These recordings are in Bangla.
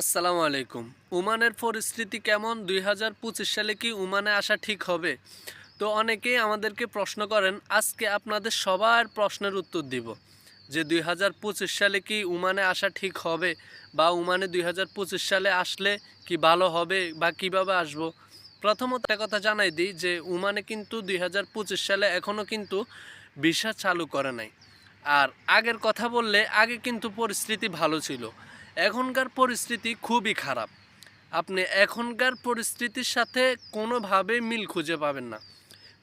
আসসালামু আলাইকুম। ওমানের পরিস্থিতি কেমন? দুই হাজার পঁচিশ সালে কি ওমানে আসা ঠিক হবে? তো অনেকেই আমাদেরকে প্রশ্ন করেন, আজকে আপনাদের সবার প্রশ্নের উত্তর দিব। যে দুই হাজার পঁচিশ সালে কি ওমানে আসা ঠিক হবে বা ওমানে দুই সালে আসলে কি ভালো হবে বা কীভাবে আসব? প্রথমত কথা জানাই দিই যে ওমানে কিন্তু দুই হাজার পঁচিশ সালে এখনও কিন্তু ভিসা চালু করে নাই। আর আগের কথা বললে আগে কিন্তু পরিস্থিতি ভালো ছিল। এখনকার পরিস্থিতি খুবই খারাপ। আপনি এখনকার পরিস্থিতির সাথে কোনোভাবে মিল খুঁজে পাবেন না।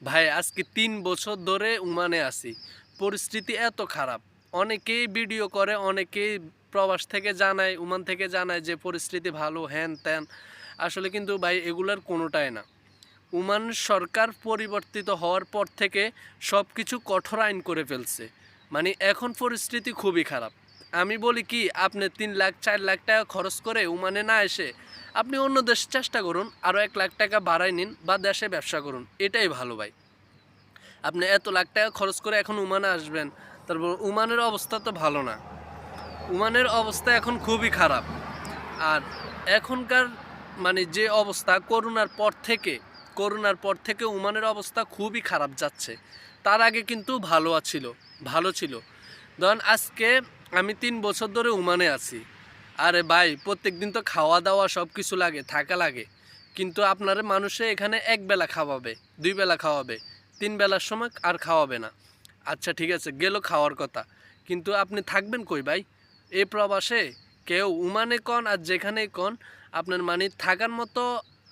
ভাই, আজকে তিন বছর ধরে উমানে আছি। পরিস্থিতি এত খারাপ। অনেকেই ভিডিও করে, অনেকেই প্রবাস থেকে জানায়, উমান থেকে জানায় যে পরিস্থিতি ভালো, হ্যান ত্যান। আসলে কিন্তু ভাই, এগুলার কোনোটাই না। উমান সরকার পরিবর্তিত হওয়ার পর থেকে সব কিছু কঠোর আইন করে ফেলছে। মানে এখন পরিস্থিতি খুবই খারাপ। আমি বলি কি, আপনি তিন লাখ, চার লাখ টাকা খরচ করে উমানে না এসে আপনি অন্য দেশে চেষ্টা করুন আরও এক লাখ টাকা বাড়াই নিন বা দেশে ব্যবসা করুন। এটাই ভালো ভাই। আপনি এত লাখ টাকা খরচ করে এখন উমানে আসবেন, তারপর উমানের অবস্থা তো ভালো না। উমানের অবস্থা এখন খুবই খারাপ। আর এখনকার মানে যে অবস্থা, করোনার পর থেকে, করোনার পর থেকে উমানের অবস্থা খুবই খারাপ যাচ্ছে। তার আগে কিন্তু ভালো ছিল ভালো ছিল। ধরেন আজকে আমি তিন বছর ধরে উমানে আছি। আরে ভাই প্রত্যেক দিন তো খাওয়া দাওয়া সব কিছু লাগে, থাকা লাগে। কিন্তু আপনার মানুষে এখানে এক বেলা খাওয়াবে, দুই বেলা খাওয়াবে, তিন বেলার সময় আর খাওয়াবে না। আচ্ছা ঠিক আছে, গেল খাওয়ার কথা। কিন্তু আপনি থাকবেন কই ভাই? এ প্রবাসে কেউ উমানে কন আর যেখানেই কন, আপনার মানে থাকার মতো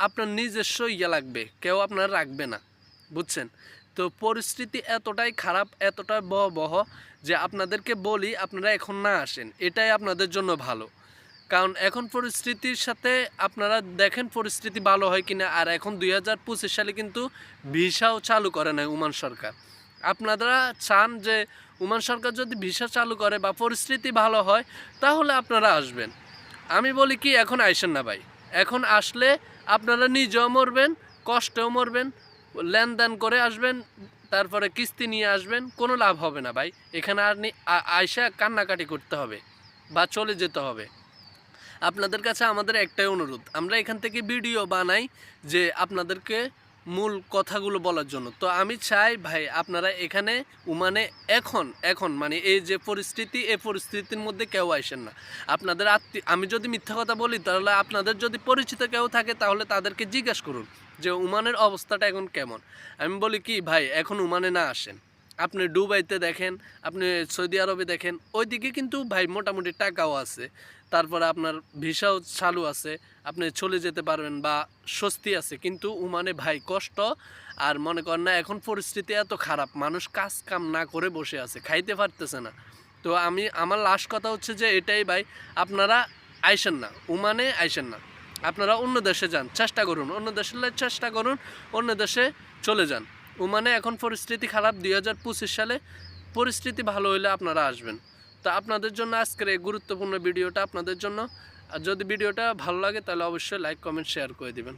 আপনার নিজস্ব ইয়ে লাগবে, কেউ আপনার রাখবে না। বুঝছেন? তো পরিস্থিতি এতটাই খারাপ এতটাই বহ যে আপনাদেরকে বলি আপনারা এখন না আসেন। এটাই আপনাদের জন্য ভালো। কারণ এখন পরিস্থিতির সাথে আপনারা দেখেন পরিস্থিতি ভালো হয় কিনা, আর এখন দুই হাজার পঁচিশ সালে কিন্তু ভিসাও চালু করে নাই উমান সরকার। আপনারা চান যে উমান সরকার যদি ভিসা চালু করে বা পরিস্থিতি ভালো হয়, তাহলে আপনারা আসবেন। আমি বলি কি, এখন আইসেন না ভাই। এখন আসলে আপনারা নিজেও মরবেন, কষ্টেও মরবেন লেনদেন করে আসবেন, তারপরে কিস্তি নিয়ে আসবেন, কোনো লাভ হবে না ভাই। এখানে আর নি- আ- আইসা কান্নাকাটি করতে হবে বা চলে যেতে হবে। আপনাদের কাছে আমাদের একটাই অনুরোধ, আমরা এখান থেকে ভিডিও বানাই যে আপনাদেরকে মূল কথাগুলো বলার জন্য। তো আমি চাই ভাই, আপনারা এখানে উমানে এখন এখন মানে এই যে পরিস্থিতি, এই পরিস্থিতির মধ্যে কেউ আসেন না। আপনাদের আত্মীয় আমি যদি মিথ্যা কথা বলি, তাহলে আপনাদের যদি পরিচিত কেউ থাকে, তাহলে তাদেরকে জিজ্ঞেস করুন। যে উমানের অবস্থাটা এখন কেমন? আমি বলি কি, ভাই, এখন উমানে না আসেন। আপনি ডুবাইতে দেখেন, আপনি সৌদি আরবে দেখেন, ওইদিকে কিন্তু ভাই মোটামুটি টাকাও আছে। তারপরে আপনার ভিসাও চালু আছে, আপনি চলে যেতে পারবেন বা স্বস্তি আছে। কিন্তু উমানে ভাই কষ্ট আর মনে করেন না, এখন পরিস্থিতি এত খারাপ, মানুষ কাজ কাম না করে বসে আছে, খাইতে পারতেছে না। তো আমি, আমার লাস্ট কথা হচ্ছে যে, এটাই ভাই, আপনারা আইসেন না, উমানে আইসেন না। আপনারা অন্য দেশে যান, চেষ্টা করুন। অন্য দেশে চেষ্টা করুন, অন্য দেশে চলে যান। ওমানে এখন পরিস্থিতি খারাপ, দুই হাজার পঁচিশ সালে পরিস্থিতি ভালো হলে আপনারা আসবেন। তো আপনাদের জন্য আজকের এই গুরুত্বপূর্ণ ভিডিওটা আপনাদের জন্য। আর যদি ভিডিওটা ভালো লাগে তাহলে অবশ্যই লাইক কমেন্ট শেয়ার করে দিবেন।